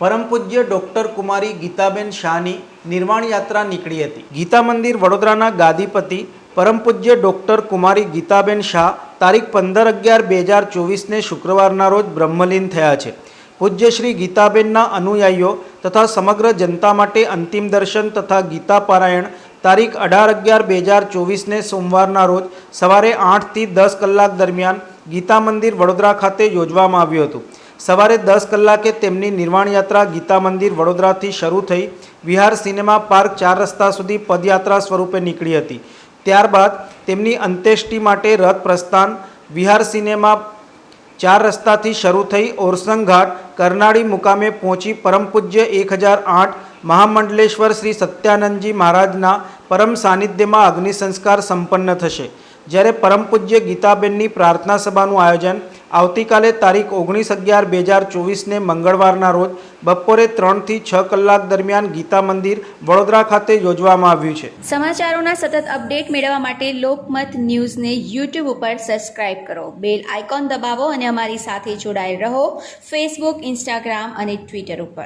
પરમ પૂજ્ય ડૉક્ટર કુમારી ગીતાબેન શાહની નિર્વાણ યાત્રા નીકળી હતી. ગીતા મંદિર વડોદરાના ગાદીપતિ પરમ પૂજ્ય ડૉક્ટર કુમારી ગીતાબેન શાહ તારીખ પંદર અગિયાર બે હજાર ચોવીસને શુક્રવારના રોજ બ્રહ્મલીન થયા છે. પૂજ્ય શ્રી ગીતાબેનના અનુયાયીઓ તથા સમગ્ર જનતા માટે અંતિમ દર્શન તથા ગીતા પારાયણ તારીખ અઢાર અગિયાર બે હજાર ચોવીસને સોમવારના રોજ સવારે આઠથી દસ કલાક દરમિયાન ગીતા મંદિર વડોદરા ખાતે યોજવામાં આવ્યું હતું. સવારે દસ કલાકે તેમની નિર્વાણ યાત્રા ગીતા મંદિર વડોદરાથી શરૂ થઈ વિહાર સિનેમા પાર્ક ચાર રસ્તા સુધી પદયાત્રા સ્વરૂપે નીકળી હતી. ત્યારબાદ તેમની અંત્યેષ્ટિ માટે રથ પ્રસ્થાન વિહાર સિનેમા ચાર રસ્તાથી શરૂ થઈ ઓરસંગ ઘાટ કરનાળી મુકામે પહોંચી પરમ પૂજ્ય એક હજાર આઠ મહામંડલેશ્વર શ્રી સત્યાનંદજી મહારાજના પરમ સાનિધ્યમાં અગ્નિ સંસ્કાર સંપન્ન થશે. જ્યારે પરમ પૂજ્ય ગીતાબેનની પ્રાર્થના સભાનું આયોજન આવતીકાલે તારીખ ઓગણીસ અગિયાર બે હજાર ચોવીસને મંગળવારના રોજ બપોરે ત્રણથી છ કલાક દરમિયાન ગીતા મંદિર વડોદરા ખાતે યોજવામાં આવ્યું છે. સમાચારોના સતત અપડેટ મેળવવા માટે લોકમત ન્યૂઝને યુટ્યુબ ઉપર સબસ્ક્રાઇબ કરો. બેલ આઇકોન દબાવો અને અમારી સાથે જોડાયેલ રહો. ફેસબુક ઇન્સ્ટાગ્રામ અને ટ્વિટર ઉપર.